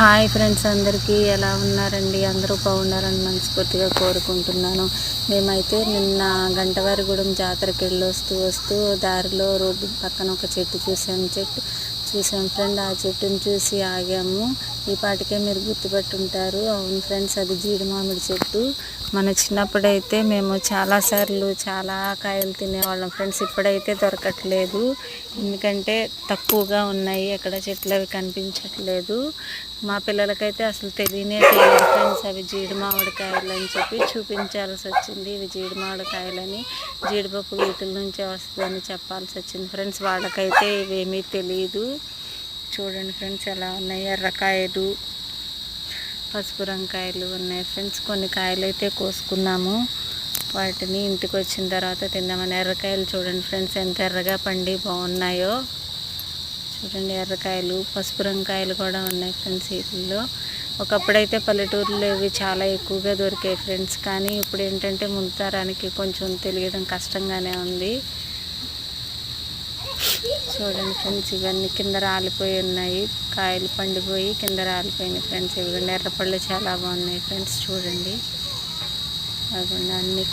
Hi friends అందరికీ ఎలా ఉన్నారండి? అందరూ బాగున్నారని మనస్ఫూర్తిగా కోరుకుంటున్నాను. మేమైతే నిన్న గంటవారిగూడెం జాతరకి వెళ్ళి వస్తూ వస్తూ దారిలో రోడ్డు పక్కన ఒక చెట్టు చూసాము చెట్టు చూసాం ఫ్రెండ్. ఆ చెట్టుని చూసి ఆగాము. ఈ పాటికే మీరు గుర్తుపెట్టుంటారు. అవును ఫ్రెండ్స్ అది జీడి మామిడి చెట్టు. మన చిన్నప్పుడైతే మేము చాలాసార్లు చాలా కాయలు తినేవాళ్ళం. ఫ్రెండ్స్ ఇప్పుడైతే దొరకట్లేదు. ఎందుకంటే తక్కువగా ఉన్నాయి. ఎక్కడ చెట్లు అవి కనిపించట్లేదు. మా పిల్లలకైతే అసలు తెలియనే తెలియదు ఫ్రెండ్స్ అవి జీడి మామిడికాయలు అని చెప్పి చూపించాల్సి వచ్చింది. ఇవి జీడి మామిడికాయలని జీడిపప్పు వీటిల నుంచే వస్తుందని చెప్పాల్సి వచ్చింది. ఫ్రెండ్స్ వాళ్ళకైతే ఇవేమీ తెలియదు చూడండి ఫ్రెండ్స్ ఎలా ఉన్నాయి. ఎర్రకాయలు పసుపు రంకాయలు ఉన్నాయి ఫ్రెండ్స్. కొన్ని కాయలు అయితే కోసుకున్నాము. వాటిని ఇంటికి వచ్చిన తర్వాత తిందామని ఎర్రకాయలు చూడండి ఫ్రెండ్స్. ఎంత ఎర్రగా పండి బాగున్నాయో. చూడండి ఎర్రకాయలు పసుపు రంకాయలు కూడా ఉన్నాయి ఫ్రెండ్స్ వీటిల్లో ఒకప్పుడైతే పల్లెటూరులో ఇవి చాలా ఎక్కువగా దొరికాయి ఫ్రెండ్స్. కానీ ఇప్పుడు ఏంటంటే ముందు తరానికి కొంచెం తెలియడం కష్టంగానే ఉంది. చూడండి ఫ్రెండ్స్ ఇవన్నీ కింద రాలిపోయి ఉన్నాయి. కాయలు పండిపోయి కింద రాలిపోయినాయి ఫ్రెండ్స్. ఇవి ఎర్రపళ్ళు చాలా బాగున్నాయి ఫ్రెండ్స్ చూడండి. అవి అన్నీ